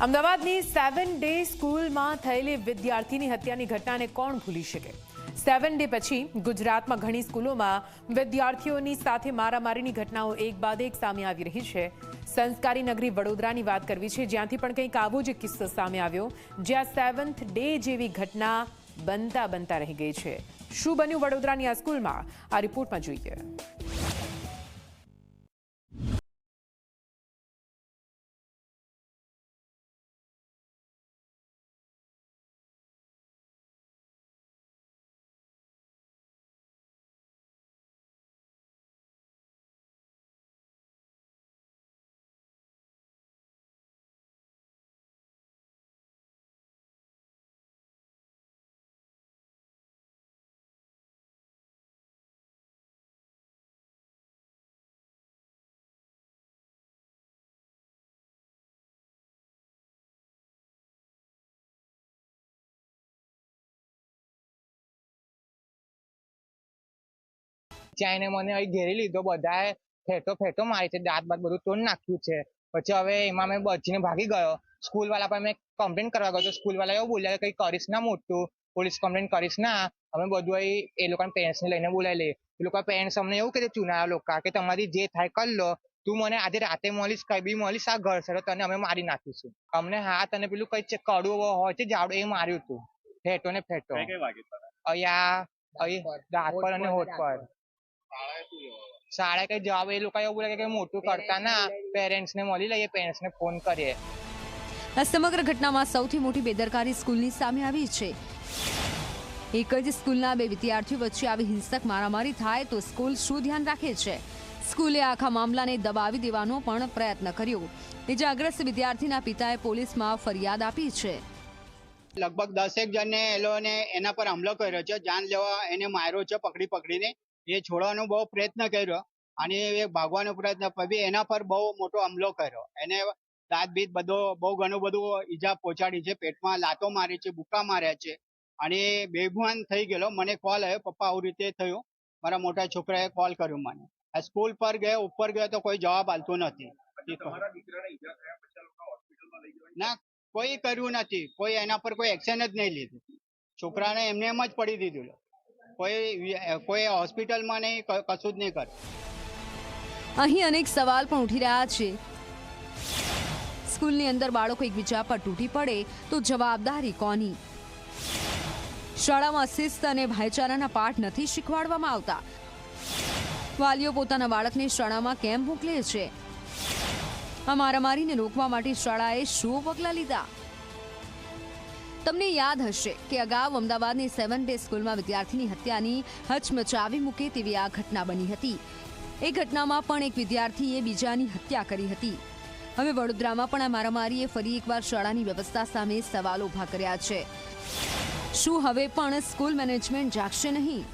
અમદાવાદની seven day સ્કૂલમાં થયેલી વિદ્યાર્થીની હત્યાની ઘટનાને કોણ ભૂલી શકે? સેવન ડે પછી ગુજરાતમાં ઘણી સ્કૂલોમાં વિદ્યાર્થીઓની સાથે મારામારીની ઘટનાઓ એક બાદ એક સામે આવી રહી છે. સંસ્કારી નગરી વડોદરાની વાત કરવી છે, જ્યાંથી પણ કંઈક આવો જ કિસ્સો સામે આવ્યો, જ્યાં સેવન્થ ડે જેવી ઘટના બનતા બનતા રહી ગઈ છે. શું બન્યું વડોદરાની આ સ્કૂલમાં? આ રિપોર્ટમાં જોઈએ. એને મને અહીં ઘેરી લીધો બધાએ ફેટો ફેટો મારી છે દાંત બાત બધું તોડ નાખ્યું છે. પછી હવે એમાં મેં બચીને ભાગી ગયો. સ્કૂલ વાળા પર મેં કમ્પ્લેન કરવા ગયો તો સ્કૂલ વાળા એવું બોલ્યા કે કઈ કરીશ ના મોટું પોલીસ કમ્પ્લેન કરીશ ના. અમે બધું એ લોકોના પેરેન્ટ્સને લઈને બોલાવી લઈએ એ લોકો પેરેન્ટ્સ અમને એવું કીધું ચુનારા લોકો કે તમારી જે થાય કરી લો. તું મને આજે રાતે મળીશ કઈ બી મળીશ આ ઘર સર તને અમે મારી નાખીશું. અમને હાથ અને પેલું કઈ કડવું હોય છે જાડું એ માર્યું હતું ફેંટો ને ફેંટો. અહીંયા અહીં દાંત પર અને હોઠ પર. શાળા કઈ જવાબ એ લોકો એવું લાગે કે મોટું કરતા ના પેરેન્ટ્સ ને મળી લઈએ પેરેન્ટ્સ ને ફોન કરીએ. આ સમગ્ર ઘટનામાં સૌથી મોટી બેદરકારી સ્કૂલની સામે આવી છે. એક જ સ્કૂલના બે વિદ્યાર્થીઓ વચ્ચે આવી હિંસક મારામારી થાય તો સ્કૂલ શું ધ્યાન રાખે છે? સ્કૂલે આખા મામલાને દબાવી દેવાનો પણ પ્રયત્ન કર્યો. ઇજાગ્રસ્ત વિદ્યાર્થીના પિતાએ પોલીસમાં ફરિયાદ આપી છે. લગભગ દસેક જણને એ લોકોને એના પર હુમલો કર્યો છે જાન લેવા એને માર્યો છે પકડી પકડીને એ છોડવાનો બહુ પ્રયત્ન કર્યો અને એ ભાગવાનો પ્રયત્ન પછી એના પર બહુ મોટો હમલો કર્યો. એને દાંત બધો બહુ ઘણું બધું ઈજા પહોંચાડી છે પેટમાં લાતો મારી છે બુકા માર્યા છે અને બેભાન થઈ ગયેલો. મને કોલ આવ્યો પપ્પા આવું રીતે થયું? મારા મોટા છોકરાએ કોલ કર્યો મને. આ સ્કૂલ પર ગયો ઉપર ગયો તો કોઈ જવાબ આલતો નથી. ના કોઈ કર્યું નથી. કોઈ એના પર કોઈ એક્શન જ નહીં લીધું. છોકરાને એમને એમ જ પડી દીધું. કોઈ કોઈ હોસ્પિટલમાં નહીં કશું જ નહીં કર. અહીં અનેક સવાલ પણ ઉઠી રહ્યા છે. સ્કૂલની અંદર બાળકો એકબીજા પર તૂટી પડે તો જવાબદારી કોની? શાળામાં શિસ્ત અને ભાઈચારાના પાઠ નથી શીખવાડવામાં આવતા. વાલીઓ પોતાના બાળકને શાળામાં કેમ મોકલે છે? આ મારામારીને રોકવા માટે શાળાએ શું પગલાં લીધા? તમને યાદ હશે કે અગાઉ અમદાવાદની સેવન ડે સ્કૂલમાં વિદ્યાર્થીની હત્યાની હચમચાવી મૂકે તેવી આ ઘટના બની હતી. એ ઘટનામાં પણ એક વિદ્યાર્થીએ બીજાની હત્યા કરી હતી. હવે વડોદરામાં પણ આ મારામારીએ ફરી એકવાર શાળાની વ્યવસ્થા સામે સવાલો ઊભા કર્યા છે. શું હવે પણ સ્કૂલ મેનેજમેન્ટ જાગશે નહીં?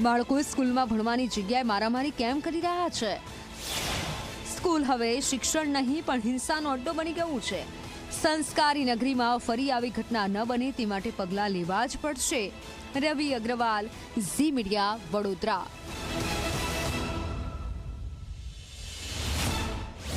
બાળકો સ્કૂલમાં ભણવાની જગ્યાએ મારામારી કેમ કરી રહ્યા છે? સ્કૂલ હવે શિક્ષણ નહીં, પણ હિંસાનો અડ્ડો બની ગયું છે. સંસ્કારી નગરીમાં ફરી આવી ઘટના ન બને તે માટે પગલાં લેવા જ પડશે. Ravi Agrawal, Zee Media, Vadodara.